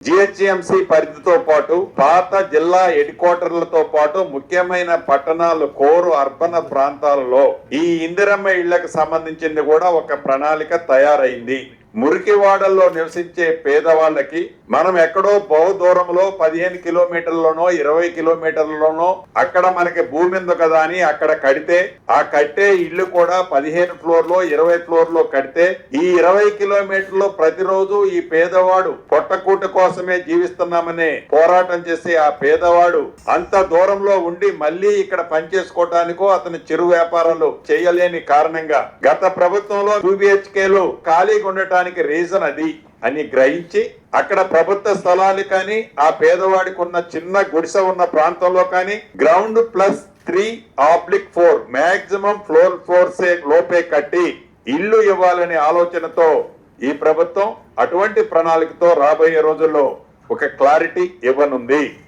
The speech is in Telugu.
జిహెచ్ఎంసీ పరిధితో పాటు పాత జిల్లా హెడ్ క్వార్టర్లతో పాటు ముఖ్యమైన పట్టణాలు కోరు అర్బన్ ప్రాంతాలలో ఈ ఇందిరమ్మ ఇళ్ళకు సంబంధించింది కూడా ఒక ప్రణాళిక తయారైంది. మురికివాడల్లో నివసించే పేదవాళ్ళకి మనం ఎక్కడో బహు దూరంలో పదిహేను కిలోమీటర్లలోనో ఇరవై కిలోమీటర్లలోనో అక్కడ మనకి భూమి ఉంది కదా అని అక్కడ కడితే ఆ కట్టే ఇల్లు కూడా పదిహేను ఫ్లోర్లో ఇరవై ఫ్లోర్లో కడితే ఈ ఇరవై కిలోమీటర్లు ప్రతిరోజు ఈ పేదవాడు పొట్టకూట కోసమే జీవిస్తున్నామనే పోరాటం చేసే ఆ పేదవాడు అంత దూరంలో ఉండి మళ్ళీ ఇక్కడ పనిచేసుకోవటానికో అతని చిరు వ్యాపారాలు చేయలేని కారణంగా గత ప్రభుత్వంలో టూ బిహెచ్కేలు ఖాళీగా ఉండటానికి రీజన్ అది అని గ్రహించి అక్కడ ప్రభుత్వ స్థలాలు కానీ ఆ పేదవాడికి ఉన్న చిన్న గుడిసె ఉన్న ప్రాంతంలో కానీ ground plus three oblique four maximum floor fours లోపే కట్టి ఇల్లు ఇవ్వాలనే ఆలోచనతో ఈ ప్రభుత్వం అటువంటి ప్రణాళికతో రాబోయే రోజుల్లో ఒక క్లారిటీ ఇవ్వనుంది.